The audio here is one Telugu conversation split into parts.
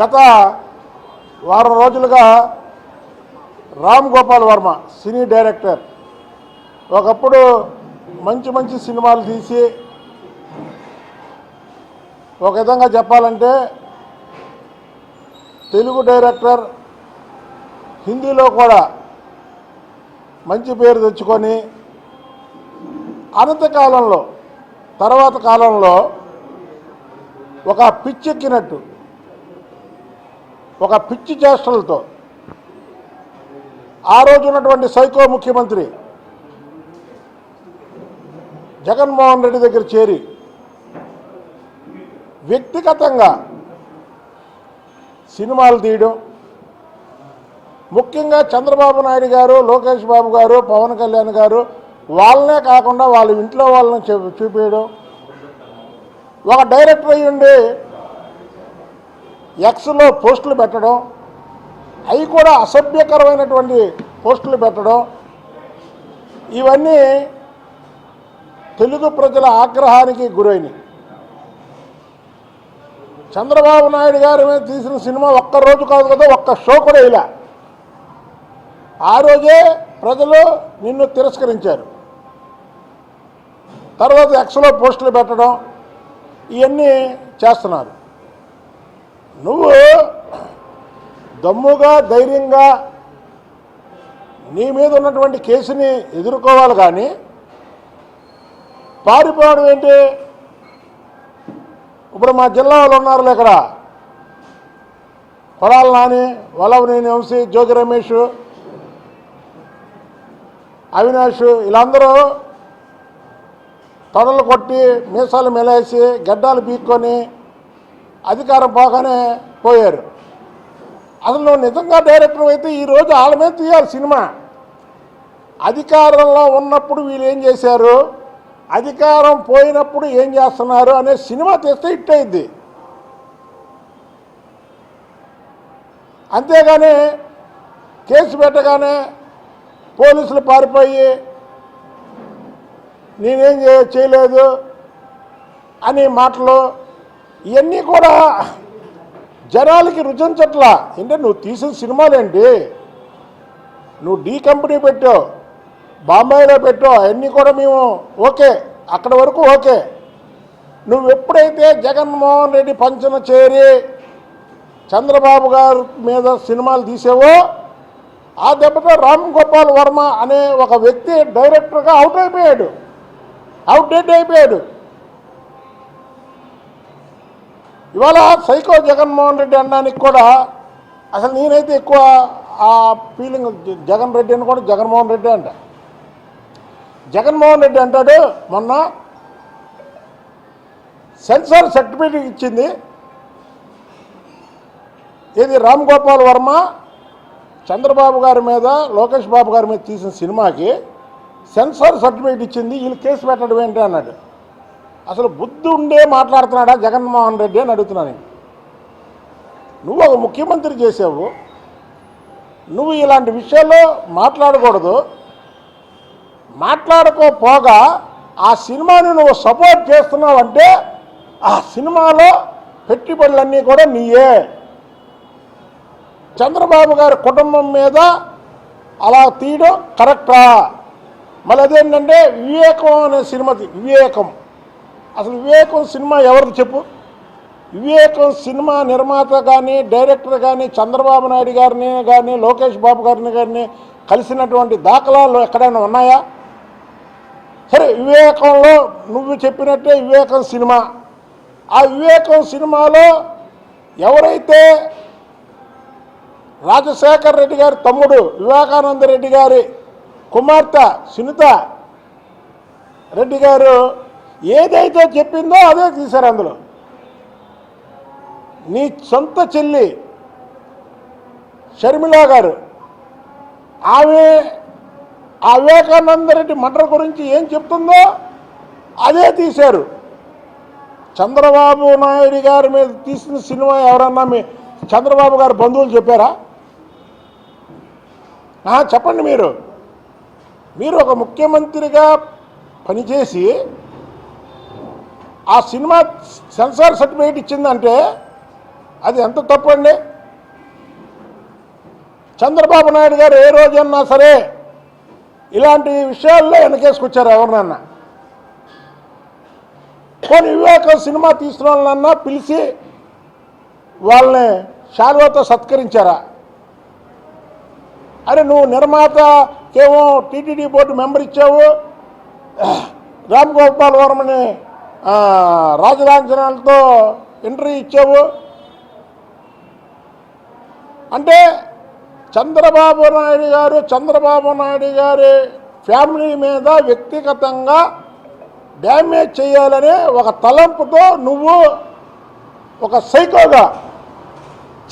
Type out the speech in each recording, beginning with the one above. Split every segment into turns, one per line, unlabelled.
గత వారం రోజులుగా రామ్ గోపాల్ వర్మ సినీ డైరెక్టర్. ఒకప్పుడు మంచి మంచి సినిమాలు తీసి ఒక విధంగా చెప్పాలంటే తెలుగు డైరెక్టర్ హిందీలో కూడా మంచి పేరు తెచ్చుకొని అనంతకాలంలో తర్వాత కాలంలో ఒక పిచ్చెక్కినట్టు ఒక పిచ్చి చేష్టలతో. ఆ రోజు ఉన్నటువంటి సైకో ముఖ్యమంత్రి జగన్మోహన్ రెడ్డి దగ్గర చేరి వ్యక్తిగతంగా సినిమాలు తీయడం ముఖ్యంగా చంద్రబాబు నాయుడు గారు లోకేష్ బాబు గారు పవన్ కళ్యాణ్ గారు వాళ్ళనే కాకుండా వాళ్ళ ఇంట్లో వాళ్ళని చూ- చూపించడం ఒక డైరెక్టర్ అయ్యుండి ఎక్స్లో పోస్టులు పెట్టడం అవి కూడా అసభ్యకరమైనటువంటి పోస్టులు పెట్టడం ఇవన్నీ తెలుగు ప్రజల ఆగ్రహానికి గురైనవి. చంద్రబాబు నాయుడు గారి మీద తీసిన సినిమా ఒక్క రోజు కాదు కదా ఒక్క షో కూడా ఇలా ఆ రోజే ప్రజలు నిన్ను తిరస్కరించారు. తర్వాత ఎక్స్లో పోస్టులు పెట్టడం ఇవన్నీ చేస్తున్నారు. నువ్వు దమ్ముగా ధైర్యంగా నీ మీద ఉన్నటువంటి కేసుని ఎదుర్కోవాలి కానీ పారిపోవడం ఏంటి? ఇప్పుడు మా జిల్లా వాళ్ళు ఉన్నారు ఇక్కడ. కొడాల నాని వల్లవనేని వంశీ జోగి రమేష్ అవినాష్ వీళ్ళందరూ తొడలు కొట్టి మీసాలు మెలేసి గడ్డాలు పీక్కొని అధికారం పోగానే పోయారు. అసలు నువ్వు నిజంగా డైరెక్టర్ అయితే ఈరోజు వాళ్ళ మీద తీయాలి సినిమా. అధికారంలో ఉన్నప్పుడు వీళ్ళు ఏం చేశారు? అధికారం పోయినప్పుడు ఏం చేస్తున్నారు అనే సినిమా తెస్తే హిట్ అయింది. అంతేగాని కేసు పెట్టగానే పోలీసులు పారిపోయి నేనేం చేయలేదు అని మాటలు ఇవన్నీ కూడా జనాలకి రుచించట్ల అంటే నువ్వు తీసిన సినిమాలేంటి నువ్వు డీ కంపెనీ పెట్టావు బాంబేలో పెట్టావు అవన్నీ కూడా మేము ఓకే. అక్కడ వరకు ఓకే. నువ్వు ఎప్పుడైతే జగన్మోహన్ రెడ్డి పంచన చేరి చంద్రబాబు గారి మీద సినిమాలు తీసావో ఆ దెబ్బతో రామ్ గోపాల్ వర్మ అనే ఒక వ్యక్తి డైరెక్టర్గా అవుట్ అయిపోయాడు. అవుట్డేట్ అయిపోయాడు. ఇవాళ సైకో జగన్మోహన్ రెడ్డి అనడానికి కూడా అసలు నేనైతే ఎక్కువ ఆ ఫీలింగ్ జగన్ రెడ్డి అని కూడా జగన్మోహన్ రెడ్డి అంట. జగన్మోహన్ రెడ్డి అంటాడు మొన్న సెన్సార్ సర్టిఫికేట్ ఇచ్చింది. ఇది రామ్ గోపాల్ వర్మ చంద్రబాబు గారి మీద లోకేష్ బాబు గారి మీద తీసిన సినిమాకి సెన్సార్ సర్టిఫికేట్ ఇచ్చింది వీళ్ళు కేసు పెట్టడం ఏంటి అన్నాడు. అసలు బుద్ధి ఉండే మాట్లాడుతున్నాడా జగన్మోహన్ రెడ్డి అని అడుగుతున్నాను నువ్వు ఒక ముఖ్యమంత్రి చేసావు. నువ్వు ఇలాంటి విషయాల్లో మాట్లాడకూడదు. మాట్లాడుకోపోగా ఆ సినిమాని నువ్వు సపోర్ట్ చేస్తున్నావు అంటే ఆ సినిమాలో పెట్టుబడులన్నీ కూడా నీయే. చంద్రబాబు గారి కుటుంబం మీద అలా తీయడం కరెక్టా? మళ్ళీ అదేంటంటే వివేకం అనే సినిమా వివేకం. అసలు వివేకం సినిమా ఎవరిది చెప్పు? వివేకం సినిమా నిర్మాత కానీ డైరెక్టర్ కానీ చంద్రబాబు నాయుడు గారిని కానీ లోకేష్ బాబు గారిని కానీ కలిసినటువంటి దాఖలాలు ఎక్కడైనా ఉన్నాయా? సరే వివేకంలో నువ్వు చెప్పినట్టే వివేకం సినిమా. ఆ వివేకం సినిమాలో ఎవరైతే రాజశేఖర్ రెడ్డి గారి తమ్ముడు వివేకానంద రెడ్డి గారి కుమార్తె సునీత రెడ్డి గారు ఏదైతే చెప్పిందో అదే తీశారు అందులో. నీ సొంత చెల్లి షర్మిలా గారు ఆమె ఆ వివేకానంద రెడ్డి మర్డర్ గురించి ఏం చెప్తుందో అదే తీశారు. చంద్రబాబు నాయుడు గారి మీద తీసిన సినిమా ఎవరన్నా మీ చంద్రబాబు గారు బంధువులు చెప్పారా? చెప్పండి మీరు. మీరు ఒక ముఖ్యమంత్రిగా పనిచేసి ఆ సినిమా సెన్సార్ సర్టిఫికేట్ ఇచ్చిందంటే అది ఎంత తప్పండి చంద్రబాబు నాయుడు గారు ఏ రోజన్నా సరే ఇలాంటి విషయాల్లో వెనకేసుకొచ్చారు ఎవరినన్నా. కొన్ని వివేకం సినిమా తీసిన వాళ్ళన్నా పిలిచి వాళ్ళని శాలువతో సత్కరించారా? అరే నువ్వు నిర్మాతకేమో టీటీడీ బోర్డు మెంబర్ ఇచ్చావు రామ్ గోపాల్ వర్మని రాజలాంఛనాలతో ఎంట్రీ ఇచ్చావు? అంటే చంద్రబాబు నాయుడు గారు చంద్రబాబు నాయుడు గారి ఫ్యామిలీ మీద వ్యక్తిగతంగా డ్యామేజ్ చేయాలనే ఒక తలంపుతో నువ్వు ఒక సైకోగా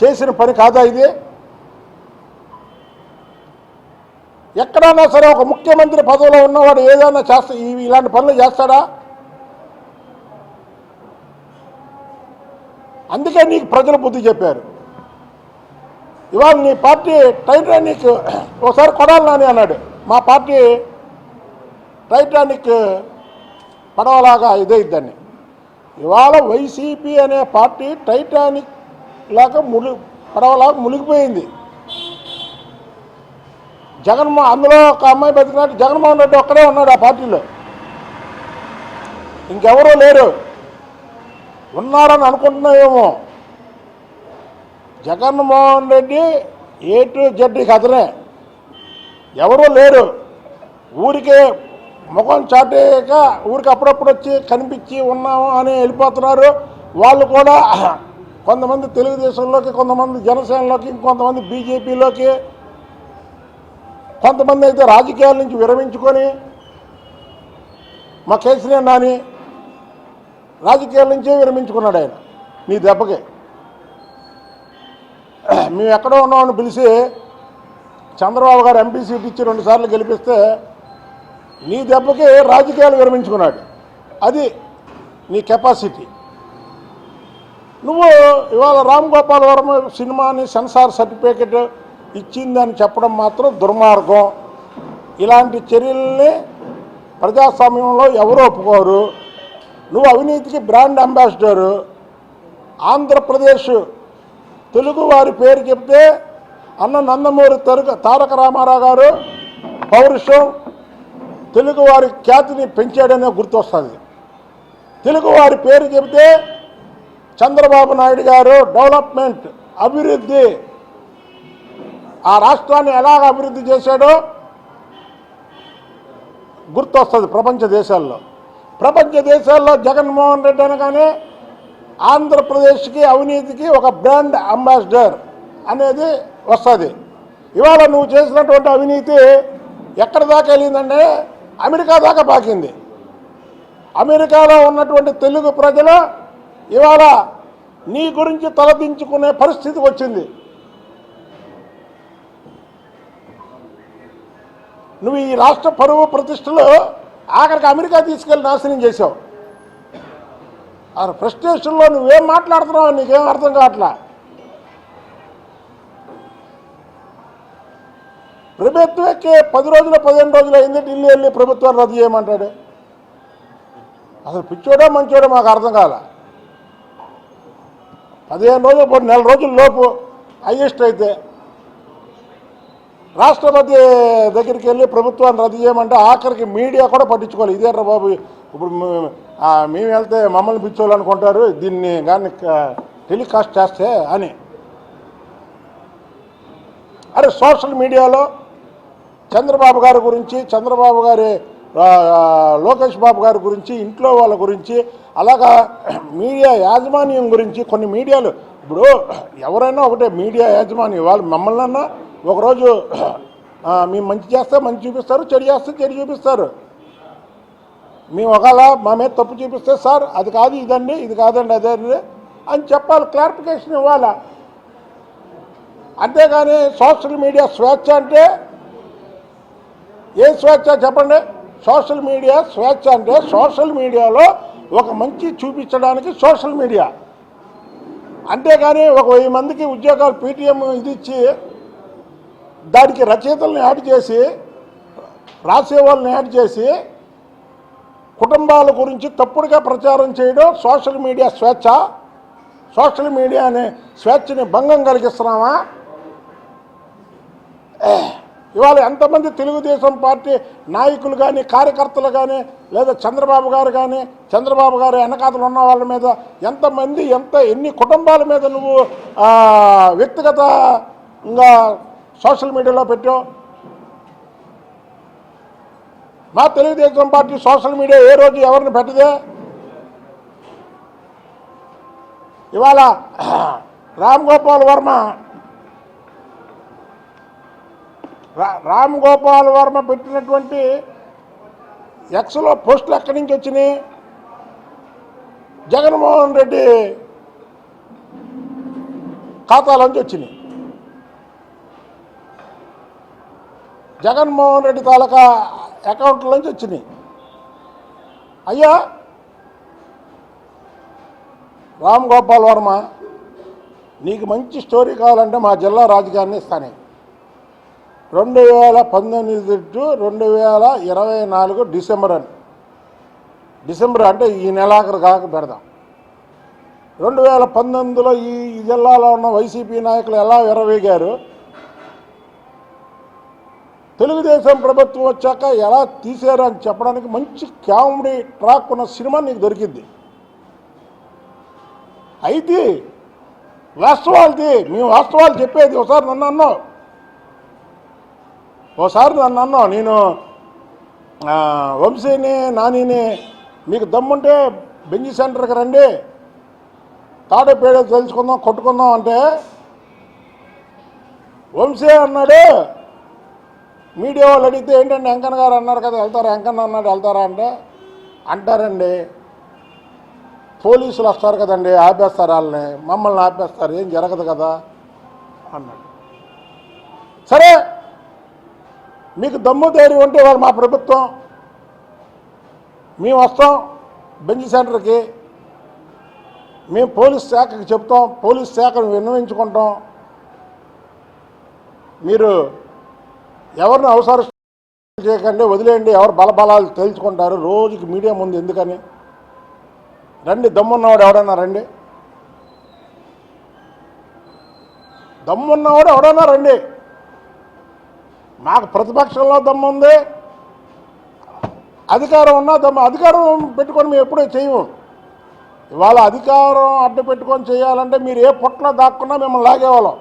చేసిన పని కాదా ఇది? ఎక్కడైనా సరే ఒక ముఖ్యమంత్రి పదవిలో ఉన్నవాడు ఏదైనా చేస్తా ఇలాంటి పనులు చేస్తాడా? అందుకే నీకు ప్రజలు బుద్ధి చెప్పారు. ఇవాళ నీ పార్టీ టైటానిక్ ఒకసారి కొడాలి నాని అన్నాడు. మా పార్టీ టైటానిక్ పడవలాగా ఇదైద్దని ఇవాళ వైసీపీ అనే పార్టీ టైటానిక్ లాగా ములి పడవలాగా మునిగిపోయింది. జగన్మో అందులో ఒక అమ్మాయి బతికినట్టు జగన్మోహన్ రెడ్డి ఒక్కడే ఉన్నాడు ఆ పార్టీలో. ఇంకెవరూ లేరు. ఉన్నారని అనుకుంటున్నామేమో Jaganmohan Reddy A to Z కథనే ఎవరూ లేరు. ఊరికే ముఖం చాటేయక ఊరికి అప్పుడప్పుడు వచ్చి కనిపించి ఉన్నాము అని వెళ్ళిపోతున్నారు. వాళ్ళు కూడా కొంతమంది తెలుగుదేశంలోకి కొంతమంది జనసేనలోకి ఇంకొంతమంది బీజేపీలోకి కొంతమంది అయితే రాజకీయాల నుంచి విరమించుకొని మా కేసీఆర్ నాని రాజకీయాల నుంచే విరమించుకున్నాడు ఆయన మీ దెబ్బకి. మేము ఎక్కడో ఉన్నామని పిలిచి చంద్రబాబు గారు ఎంపీ సీట్ ఇచ్చి రెండుసార్లు గెలిపిస్తే నీ దెబ్బకి రాజకీయాలు విరమించుకున్నాడు. అది నీ కెపాసిటీ. నువ్వు ఇవాళ రామ్ గోపాల్ వర్మ సినిమాని సెన్సార్ సర్టిఫికేట్ ఇచ్చిందని చెప్పడం మాత్రం దుర్మార్గం. ఇలాంటి చర్యల్ని ప్రజాస్వామ్యంలో ఎవరు ఒప్పుకోరు? నువ్వు అవినీతికి బ్రాండ్ అంబాసిడరు. ఆంధ్రప్రదేశ్ తెలుగు వారి పేరు చెప్తే అన్న నందమూరి తరుక తారక రామారావు గారు పౌరుషం తెలుగువారి ఖ్యాతిని పెంచాడనే గుర్తొస్తుంది. తెలుగువారి పేరు చెబితే చంద్రబాబు నాయుడు గారు డెవలప్మెంట్ అభివృద్ధి ఆ రాష్ట్రాన్ని ఎలాగ అభివృద్ధి చేశాడో గుర్తొస్తుంది ప్రపంచ దేశాల్లో. ప్రపంచ దేశాల్లో జగన్మోహన్ రెడ్డి అనగానే ఆంధ్రప్రదేశ్కి అవినీతికి ఒక బ్రాండ్ అంబాసిడర్ అనేది వస్తుంది. ఇవాళ నువ్వు చేసినటువంటి అవినీతి ఎక్కడ దాకా వెళ్ళిందంటే అమెరికా దాకా పాకింది. అమెరికాలో ఉన్నటువంటి తెలుగు ప్రజలు ఇవాళ నీ గురించి తలదించుకునే పరిస్థితి వచ్చింది. నువ్వు ఈ రాష్ట్ర పరువు ప్రతిష్టలు ఆఖరికి అమెరికా తీసుకెళ్ళి నాశనం చేసావు ఆ ఫ్రస్ట్రేషన్లో నువ్వేం మాట్లాడుతున్నావు నీకేం అర్థం కావట్లా? ప్రభుత్వకే పది రోజులు పదిహేను రోజులు అయింది ఢిల్లీ వెళ్ళి ప్రభుత్వాన్ని రద్దు చేయమంటాడు. అసలు పిచ్చోడో మంచోడో మాకు అర్థం కాల? పదిహేను రోజులు పోటీ నెల రోజుల లోపు హైయెస్ట్ అయితే రాష్ట్రపతి దగ్గరికి వెళ్ళి ప్రభుత్వాన్ని రద్దు చేయమంటే ఆఖరికి మీడియా కూడా పట్టించుకోవాలి. ఇదే బాబు ఇప్పుడు మేము వెళ్తే మమ్మల్ని పిచ్చోళ్ళనుకుంటారు దీన్ని కానీ టెలికాస్ట్ చేస్తే అని. అరే సోషల్ మీడియాలో చంద్రబాబు గారి గురించి చంద్రబాబు గారి లోకేష్ బాబు గారి గురించి ఇంట్లో వాళ్ళ గురించి అలాగా మీడియా యాజమాన్యం గురించి కొన్ని మీడియాలు. ఇప్పుడు ఎవరైనా ఒకటే మీడియా యాజమాన్యం వాళ్ళు మమ్మల్ని ఒకరోజు మేము మంచి చేస్తే మంచి చూపిస్తారు చెడు చేస్తే చెడు చూపిస్తారు. మేము ఒకవేళ మా మీద తప్పు చూపిస్తే సార్ అది కాదు ఇదండి ఇది కాదండి అదే అండి అని చెప్పాలి క్లారిఫికేషన్ ఇవ్వాలా? అంతేగాని సోషల్ మీడియా స్వేచ్ఛ అంటే ఏ స్వేచ్ఛ చెప్పండి? సోషల్ మీడియా స్వేచ్ఛ అంటే సోషల్ మీడియాలో ఒక మంచి చూపించడానికి సోషల్ మీడియా. అంతేగాని ఒక వెయ్యి మందికి ఉద్యోగాలు పీటీఎం ఇది ఇచ్చి దానికి రచయితలను యాడ్ చేసి రాసేవాళ్ళని యాడ్ చేసి కుటుంబాల గురించి తప్పుడుగా ప్రచారం చేయడం సోషల్ మీడియా స్వేచ్ఛ. సోషల్ మీడియా అనే స్వేచ్ఛని భంగం కలిగిస్తున్నామా? ఇవాళ ఎంతమంది తెలుగుదేశం పార్టీ నాయకులు కానీ కార్యకర్తలు కానీ లేదా చంద్రబాబు గారు కానీ చంద్రబాబు గారు వెనకాతలు ఉన్న వాళ్ళ మీద ఎంతమంది ఎంత ఎన్ని కుటుంబాల మీద నువ్వు వ్యక్తిగతంగా సోషల్ మీడియాలో పెట్టావు మా తెలుగుదేశం పార్టీ సోషల్ మీడియా ఏ రోజు ఎవరిని పెట్టదే? ఇవాళ రామ్ గోపాల్ వర్మ రా- రామ్ గోపాల్ వర్మ పెట్టినటువంటి ఎక్స్లో పోస్టులు ఎక్కడి నుంచి వచ్చినాయి? జగన్మోహన్ రెడ్డి ఖాతాలోంచి వచ్చినాయి. జగన్మోహన్ రెడ్డి తాలూకా అకౌంట్లోంచి వచ్చినాయి. అయ్యా రామ్ గోపాల్ వర్మ నీకు మంచి స్టోరీ కావాలంటే మా జిల్లా రాజకీయాన్ని ఇస్తానే. రెండు వేల పంతొమ్మిది టు రెండు వేల ఇరవై నాలుగు డిసెంబర్ అని. డిసెంబర్ అంటే ఈ నెలాఖరు కాక పెడదాం. రెండు వేల పంతొమ్మిదిలో ఈ జిల్లాలో ఉన్న వైసీపీ నాయకులు ఎలా విరవేగారు తెలుగుదేశం ప్రభుత్వం వచ్చాక ఎలా తీశారు అని చెప్పడానికి మంచి కామెడీ ట్రాక్ ఉన్న సినిమా నీకు దొరికింది. అయితే వాస్తవాలది మేము వాస్తవాలు చెప్పేది ఒకసారి నన్ను అన్నావు. ఒకసారి నన్ను అన్నావు నేను వంశీని నానిని మీకు దమ్ముంటే బెంజి సెంటర్కి రండి. తాడేపేడ తెలుసుకుందాం కొట్టుకుందాం అంటే వంశీ అన్నాడు. మీడియా వాళ్ళు అడిగితే ఏంటంటే వెంకన్న గారు అన్నారు కదా వెళ్తారా? వెంకన్న అన్నాడు వెళ్తారా అంటే అంటారండి. పోలీసులు వస్తారు కదండి ఆపేస్తారు వాళ్ళని. మమ్మల్ని ఆపేస్తారు ఏం జరగదు కదా అన్నాడు. సరే మీకు దమ్ము ధైర్యం ఉంటే వాళ్ళు మా ప్రభుత్వం మేము వస్తాం బెంచ్ సెంటర్కి మేము పోలీస్ శాఖకి చెప్తాం పోలీస్ శాఖను విన్నవించుకుంటాం. మీరు ఎవరిని అవసరం చేయకండి వదిలేయండి ఎవరు బలబలాలు తెలుసుకుంటారు రోజుకి మీడియా ముందు ఎందుకని? రండి దమ్మున్నవాడు ఎవడన్నా రండి. దమ్మున్నవాడు ఎవడన్నా రండి. మాకు ప్రతిపక్షంలో దమ్ముంది అధికారం ఉన్నా దమ్ము అధికారం పెట్టుకొని మేము ఎప్పుడూ చేయము. ఇవాళ అధికారం అడ్డు పెట్టుకొని చేయాలంటే మీరు ఏ పుట్లో దాక్కున్నా మిమ్మల్ని లాగేవాళ్ళం.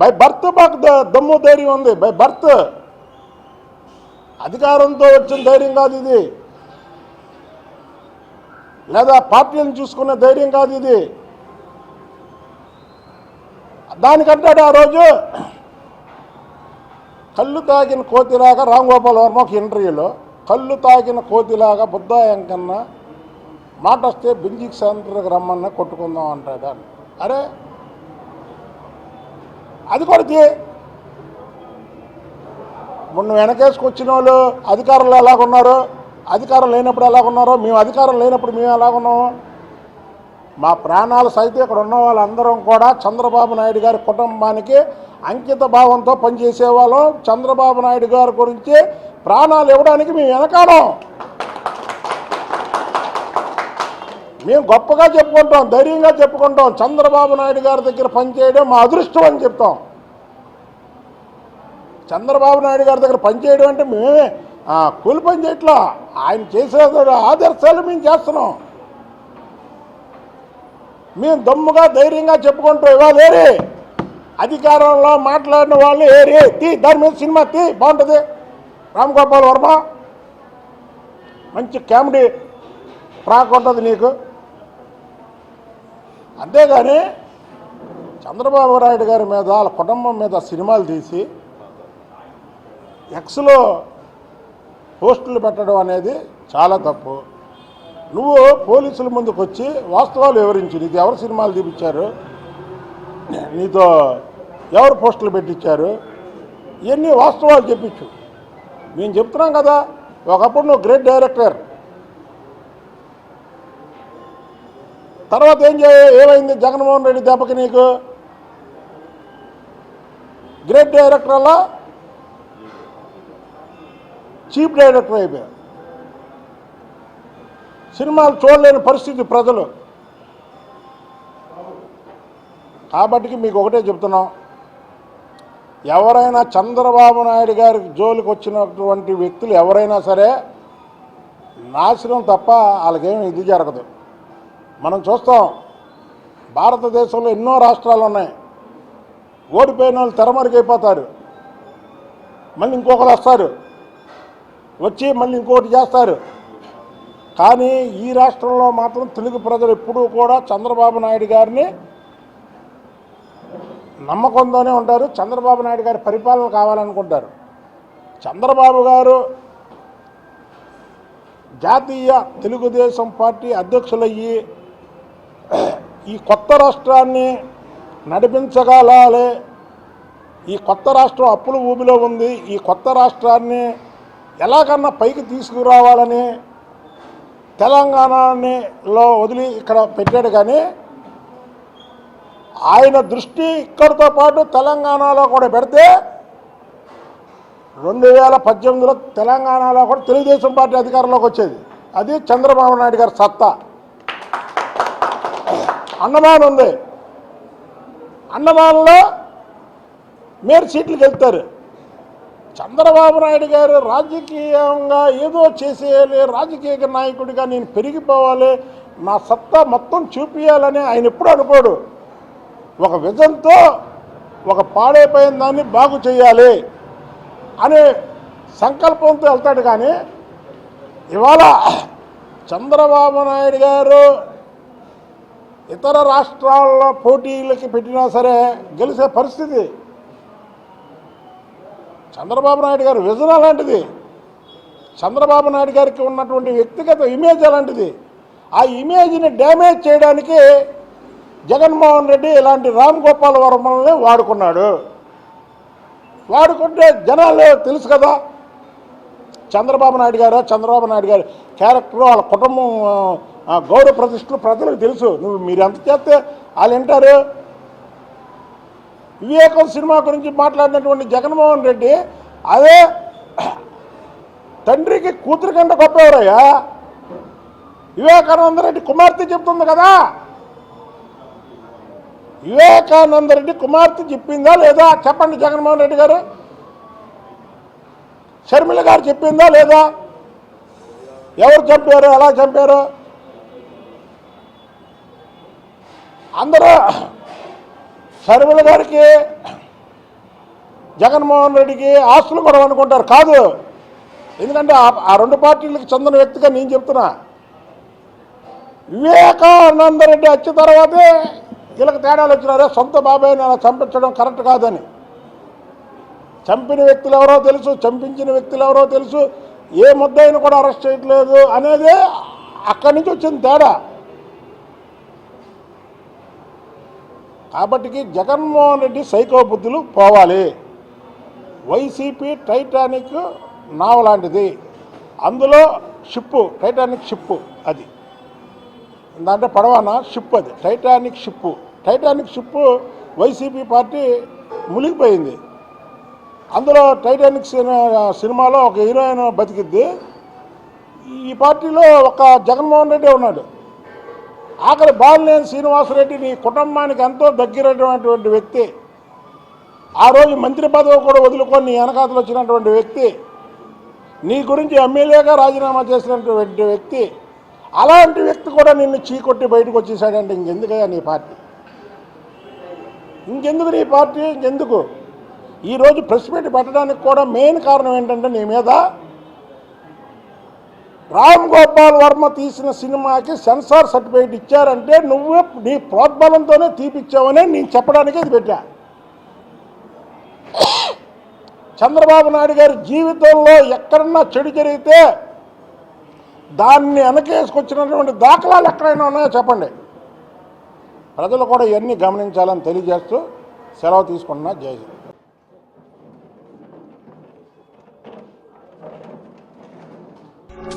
బై బర్త్ మాకు దమ్ము ధైర్యం ఉంది. By birth. అధికారంతో వచ్చిన ధైర్యం కాదు ఇది. లేదా పార్టీలను చూసుకునే ధైర్యం కాదు ఇది. దానికంటాడు ఆ రోజు కళ్ళు తాగిన కోతిలాగా రామ్ గోపాల్ వర్మ ఒక ఇంటర్వ్యూలో కళ్ళు తాగిన కోతిలాగా బుద్ధ ఎంకన్నా మాట వస్తే బింజిక్ సెంటర్కి రమ్మన్నా కొట్టుకుందాం అంటాడు. అరే అది కొడితే మొన్న వెనకేసుకొచ్చిన వాళ్ళు అధికారులు ఎలాగున్నారు అధికారం లేనప్పుడు ఎలాగున్నారో మేము అధికారం లేనప్పుడు మేము ఎలాగున్నాము మా ప్రాణాలు సైతం ఇక్కడ ఉన్న వాళ్ళందరం కూడా చంద్రబాబు నాయుడు గారి కుటుంబానికి అంకిత భావంతో పనిచేసేవాళ్ళం చంద్రబాబు నాయుడు గారి గురించి ప్రాణాలు ఇవ్వడానికి మేము వెనకాడం. మేము గొప్పగా చెప్పుకుంటాం ధైర్యంగా చెప్పుకుంటాం. చంద్రబాబు నాయుడు గారి దగ్గర పనిచేయడం మా అదృష్టం అని చెప్తాం. చంద్రబాబు నాయుడు గారి దగ్గర పనిచేయడం అంటే మేమే కూలి పని చేయట్లా. ఆయన చేసే ఆదర్శాలు మేము చేస్తున్నాం. మేము దమ్ముగా ధైర్యంగా చెప్పుకుంటాం. ఇవాళ ఏరే? అధికారంలో మాట్లాడిన వాళ్ళు ఏరే? తీ దాని మీద సినిమా తీ బాగుంటుంది. రామ్ గోపాల్ వర్మ మంచి కామెడీ ట్రాక్ ఉంటుంది నీకు. అంతేగాని చంద్రబాబు నాయుడు గారి మీద వాళ్ళ కుటుంబం మీద సినిమాలు తీసి ఎక్స్లో పోస్టులు పెట్టడం అనేది చాలా తప్పు. నువ్వు పోలీసుల ముందుకు వచ్చి వాస్తవాలు వివరించి. నీకు ఎవరు సినిమాలు తీపించారు నీతో ఎవరు పోస్టులు పెట్టించారు ఇవన్నీ వాస్తవాలు చెప్పించు. మేము చెప్తున్నాం కదా ఒకప్పుడు నువ్వు గ్రేట్ డైరెక్టర్. తర్వాత ఏం చే ఏమైంది? జగన్మోహన్ రెడ్డి దెబ్బకి నీకు? గ్రేట్ డైరెక్టర్ అలా? చీఫ్ డైరెక్టర్ అయిపోయారు సినిమాలు చూడలేని పరిస్థితి ప్రజలు. కాబట్టి మీకు ఒకటే చెప్తున్నాం. ఎవరైనా చంద్రబాబు నాయుడు గారి జోలికి వచ్చినటువంటి వ్యక్తులు ఎవరైనా సరే నాశనం తప్ప వాళ్ళకేమి ఇది జరగదు. మనం చూస్తాం భారతదేశంలో ఎన్నో రాష్ట్రాలు ఉన్నాయి. ఓడిపోయిన వాళ్ళు తెరమరుగైపోతారు. మళ్ళీ ఇంకొకరు వస్తారు. వచ్చి మళ్ళీ ఇంకొకటి చేస్తారు. కానీ ఈ రాష్ట్రంలో మాత్రం తెలుగు ప్రజలు ఎప్పుడూ కూడా చంద్రబాబు నాయుడు గారిని నమ్మకంతోనే ఉంటారు. చంద్రబాబు నాయుడు గారి పరిపాలన కావాలనుకుంటారు. చంద్రబాబు గారు జాతీయ తెలుగుదేశం పార్టీ అధ్యక్షులయ్యి ఈ కొత్త రాష్ట్రాన్ని నడిపించగలాలి. ఈ కొత్త రాష్ట్రం అప్పుల ఊబిలో ఉంది. ఈ కొత్త రాష్ట్రాన్ని ఎలాగన్నా పైకి తీసుకురావాలని తెలంగాణలో వదిలి ఇక్కడ పెట్టాడు కానీ ఆయన దృష్టి ఇక్కడితో పాటు తెలంగాణలో కూడా పెడితే రెండు వేల పద్దెనిమిదిలో తెలంగాణలో కూడా తెలుగుదేశం పార్టీ అధికారంలోకి వచ్చేది. అది చంద్రబాబు నాయుడు గారి సత్తా. అన్నమాన్ ఉంది. అన్నమాన్లో మీరు సీట్లకు వెళ్తారు చంద్రబాబు నాయుడు గారు రాజకీయంగా ఏదో చేసేయాలి రాజకీయ నాయకుడిగా నేను పెరిగిపోవాలి నా సత్తా మొత్తం చూపించాలని ఆయన ఎప్పుడు అనుకోడు. ఒక విజన్తో ఒక పాడైపోయిన దాన్ని బాగు చేయాలి అనే సంకల్పంతో వెళ్తాడు కానీ ఇవాళ చంద్రబాబు నాయుడు గారు ఇతర రాష్ట్రాల్లో పోటీలకి పెట్టినా సరే గెలిచే పరిస్థితి. చంద్రబాబు నాయుడు గారి విజన్ అలాంటిది చంద్రబాబు నాయుడు గారికి ఉన్నటువంటి వ్యక్తిగత ఇమేజ్ అలాంటిది ఆ ఇమేజ్ని డ్యామేజ్ చేయడానికి జగన్మోహన్ రెడ్డి ఇలాంటి రామ్ గోపాల్ వర్మల్ని వాడుకున్నాడు. వాడుకుంటే జనాలు తెలుసు కదా చంద్రబాబు నాయుడు గారు చంద్రబాబు నాయుడు గారు క్యారెక్టర్ వాళ్ళ కుటుంబం ఆ, గౌరవ ప్రతిష్టలు ప్రజలకు తెలుసు. నువ్వు మీరు ఎంత చేస్తే వాళ్ళు వింటారు. వివేకం సినిమా గురించి మాట్లాడినటువంటి జగన్మోహన్ రెడ్డి అదే తండ్రికి కూతురు కంటే గొప్పవరయ్యా. వివేకానంద రెడ్డి కుమార్తె చెప్తుంది కదా. వివేకానంద రెడ్డి కుమార్తె చెప్పిందా లేదా? చెప్పండి జగన్మోహన్ రెడ్డి గారు. షర్మిల గారు చెప్పిందా లేదా? ఎవరు చంపారు? ఎలా చంపారు? అందరూ సర్వల గారికి జగన్మోహన్ రెడ్డికి ఆస్తులు కూడా అనుకుంటారు. కాదు. ఎందుకంటే ఆ- ఆ రెండు పార్టీలకు చెందిన వ్యక్తిగా నేను చెప్తున్నా. వివేకానంద రెడ్డి వచ్చిన తర్వాతే వీళ్ళకి తేడాలు వచ్చినారే. సొంత బాబాయ్ని అలా చంపించడం కరెక్ట్ కాదని. చంపిన వ్యక్తులు ఎవరో తెలుసు చంపించిన వ్యక్తులు ఎవరో తెలుసు. ఏ ముద్దాయిని కూడా అరెస్ట్ చేయట్లేదు అనేది అక్కడి నుంచి వచ్చిన తేడా. కాబట్టికి జగన్మోహన్ రెడ్డి సైకో బుద్ధులు పోవాలి. వైసీపీ టైటానిక్ నావ లాంటిది. అందులో షిప్పు టైటానిక్ షిప్పు అది. దాంట్లో పడవన షిప్ అది Titanic ship Titanic ship YCP party మునిగిపోయింది. అందులో టైటానిక్ సినిమా- సినిమాలో ఒక హీరోయిన్ బతికిద్ది. ఈ పార్టీలో ఒక జగన్మోహన్ రెడ్డి ఉన్నాడు. ఆఖరి బాలినేని శ్రీనివాసరెడ్డి నీ కుటుంబానికి ఎంతో దగ్గరైనటువంటి వ్యక్తి. ఆ రోజు మంత్రి పదవి కూడా వదులుకొని నీ వెనకాతలు వచ్చినటువంటి వ్యక్తి. నీ గురించి ఎమ్మెల్యేగా రాజీనామా చేసినటువంటి వ్యక్తి. అలాంటి వ్యక్తి కూడా నిన్ను చీకొట్టి బయటకు వచ్చేసాడంటే ఇంకెందుకయ్యా నీ పార్టీ? ఇంకెందుకు నీ పార్టీ? ఇంకెందుకు? ఈరోజు ప్రెస్ మీట్ పెట్టడానికి కూడా మెయిన్ కారణం ఏంటంటే నీ మీద రామ్ గోపాల్ వర్మ తీసిన సినిమాకి సెన్సార్ సర్టిఫికేట్ ఇచ్చారంటే నువ్వు నీ ప్రోద్బలంతోనే తీపిచ్చావని నేను చెప్పడానికి ఇది పెట్టా. చంద్రబాబు నాయుడు గారి జీవితంలో ఎక్కడన్నా చెడు జరిగితే దాన్ని వెనకేసుకొచ్చినటువంటి దాఖలాలు ఎక్కడైనా ఉన్నాయో చెప్పండి. ప్రజలు కూడా ఇవన్నీ గమనించాలని తెలియజేస్తూ సెలవు తీసుకుంటున్నా. జయజీ